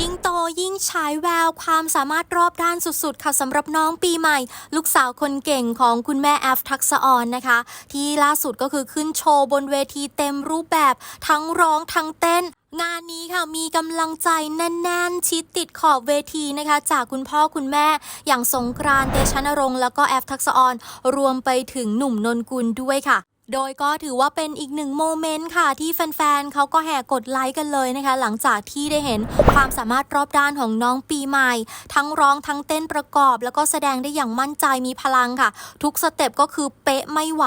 ยิ่งโตยิ่งฉายแววความสามารถรอบด้านสุดๆ ค่ะสำหรับน้องปีใหม่ ลูกสาวคนเก่งของคุณแม่แอฟทักษออนนะคะ ที่ล่าสุดก็คือขึ้นโชว์บนเวทีเต็มรูปแบบทั้งร้องทั้งเต้นงานนี้ค่ะมีกำลังใจแน่น ๆ ชิดติดขอบเวทีนะคะ จากคุณพ่อคุณแม่อย่างสงกรานต์เตชะนรงค์แล้วก็แอฟทักษออนรวมไปถึงหนุ่มนนกุลด้วยค่ะ โดยก็ถือว่าเป็นอีกหนึ่งโมเมนต์ค่ะที่แฟนๆเขาก็แห่กดไลค์กันเลยนะคะ หลังจากที่ได้เห็นความสามารถรอบด้านของน้องปีใหม่ ทั้งร้องทั้งเต้นประกอบ แล้วก็แสดงได้อย่างมั่นใจมีพลังค่ะ ทุกสเต็ปก็คือเป๊ะไม่ไหว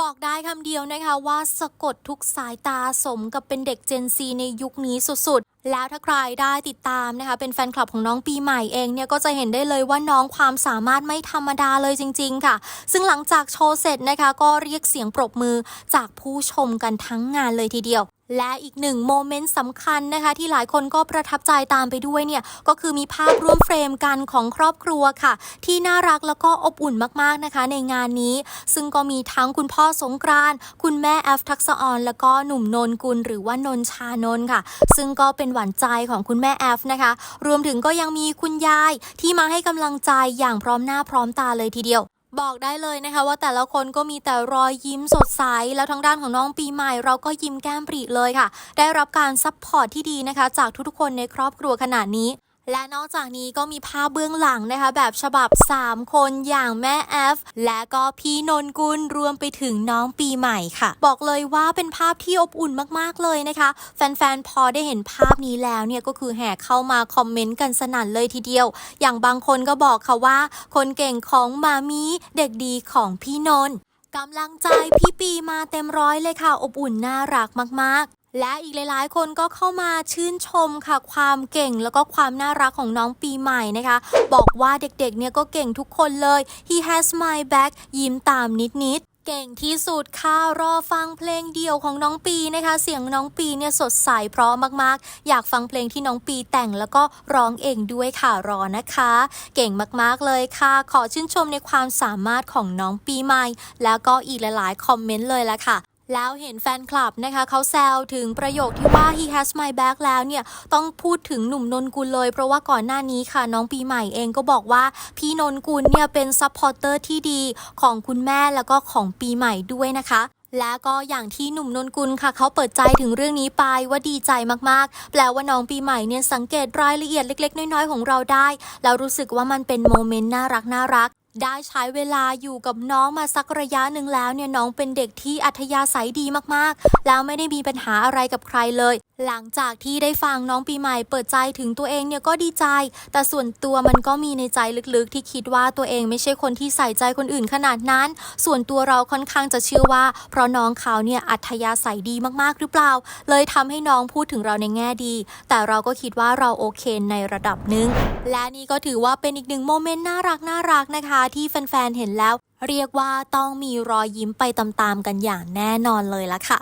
บอกได้คำเดียวนะคะว่าสะกดทุกสายตาสมกับเป็นเด็ก Gen Z ในยุคนี้สุดๆ แล้วถ้าใครได้ติดตามนะคะเป็นแฟนคลับของน้องปีใหม่เองเนี่ยก็จะเห็นได้เลยว่าน้องความสามารถไม่ธรรมดาเลยจริง ๆ ค่ะ ซึ่งหลังจากโชว์เสร็จนะคะก็เรียกเสียงปรบมือจากผู้ชมกันทั้งงานเลยทีเดียว และอีกหนึ่งโมเมนต์สำคัญนะคะ ที่หลายคนก็ประทับใจตามไปด้วยเนี่ย ก็คือมีภาพร่วมเฟรมกันของครอบครัวค่ะ ที่น่ารักแล้วก็อบอุ่นมากๆนะคะ ในงานนี้ ซึ่งก็มีทั้งคุณพ่อสงกรานต์คุณแม่แอฟทักษะออนแล้วก็หนุ่มนนกุลหรือว่านนชานนท์ค่ะ ซึ่งก็เป็นหวานใจของคุณแม่แอฟนะคะ รวมถึงก็ยังมีคุณยายที่มาให้กำลังใจอย่างพร้อมหน้าพร้อมตาเลยทีเดียว บอกได้เลยนะคะว่าแต่ละคนก็มีแต่รอยยิ้มสดใส แล้วทางด้านของน้องปีใหม่เราก็ยิ้มแก้มปรีเลยค่ะ ได้รับการซัพพอร์ตที่ดีนะคะ จากทุกๆคนในครอบครัวขนาดนี้ และนอกจากนี้ก็มีภาพเบื้องหลังนะคะแบบฉบับ 3 คนอย่างแม่แอฟและก็พี่นนกุลรวมไปถึงน้องปีใหม่ค่ะ บอกเลยว่าเป็นภาพที่อบอุ่นมากๆเลยนะคะ แฟนๆ พอได้เห็นภาพนี้แล้วเนี่ยก็คือแห่เข้ามาคอมเมนต์กันสนั่นเลยทีเดียว อย่างบางคนก็บอกค่ะว่า คนเก่งของมามีเด็กดีของพี่นนกำลังใจพี่ปีมาเต็มร้อยเลยค่ะ อบอุ่นน่ารักมากๆ และอีกหลาย ๆ คนก็เข้ามาชื่นชมค่ะ ความเก่งแล้วก็ความน่ารักของน้องปีใหม่นะคะ บอกว่าเด็ก ๆ เนี่ยก็เก่งทุกคนเลย he has my back ยิ้มตามนิด ๆเก่งที่สุดค่ะรอฟังเพลงเดี่ยวของน้องปีนะคะ เสียงน้องปีเนี่ยสดใสเพราะมากๆ อยากฟังเพลงที่น้องปีแต่งแล้วก็ร้องเองด้วยค่ะรอนะคะ เก่งมากๆเลยค่ะ ขอชื่นชมในความสามารถของน้องปีใหม่ แล้วก็อีกหลายๆ คอมเมนต์เลยละค่ะ แล้วเห็นแฟนคลับนะคะเขาแซวถึงประโยคที่ว่า he has my back แล้วเนี่ย ต้องพูดถึงหนุ่มนนกุลเลย เพราะว่าก่อนหน้านี้ค่ะน้องปีใหม่เองก็บอกว่า พี่นนกุลเนี่ยเป็นซัพพอร์เตอร์ที่ดีของคุณแม่แล้วก็ของปีใหม่ด้วยนะคะแล้วก็อย่างที่หนุ่มนนกุลค่ะ เขาเปิดใจถึงเรื่องนี้ไปว่าดีใจมากๆ แปลว่าน้องปีใหม่เนี่ยสังเกตรายละเอียดเล็ก ๆ น้อยๆ ของเราได้ แล้วรู้สึกว่ามันเป็นโมเมนต์น่ารักน่ารัก ได้ใช้เวลาอยู่กับน้องมาสักระยะหนึ่งแล้วเนี่ยน้องเป็นเด็กที่อัธยาศัยดีมากๆ แล้วไม่ได้มีปัญหาอะไรกับใครเลย หลังจากที่ได้ฟังน้องปีใหม่เปิดใจถึงตัวเองเนี่ยก็ดีใจ แต่ส่วนตัวมันก็มีในใจลึกๆ ที่คิดว่าตัวเองไม่ใช่คนที่ใส่ใจคนอื่นขนาดนั้น ส่วนตัวเราค่อนข้างจะเชื่อว่า เพราะน้องเขาเนี่ยอัธยาศัยดีมากๆหรือเปล่า เลยทำให้น้องพูดถึงเราในแง่ดี แต่เราก็คิดว่าเราโอเคในระดับหนึ่งและนี่ก็ถือว่าเป็นอีกหนึ่งโมเมนต์น่ารักน่ารักนะคะ ที่แฟนๆเห็นแล้ว เรียกว่าต้องมีรอยยิ้มไปตามๆกันอย่างแน่นอนเลยละค่ะ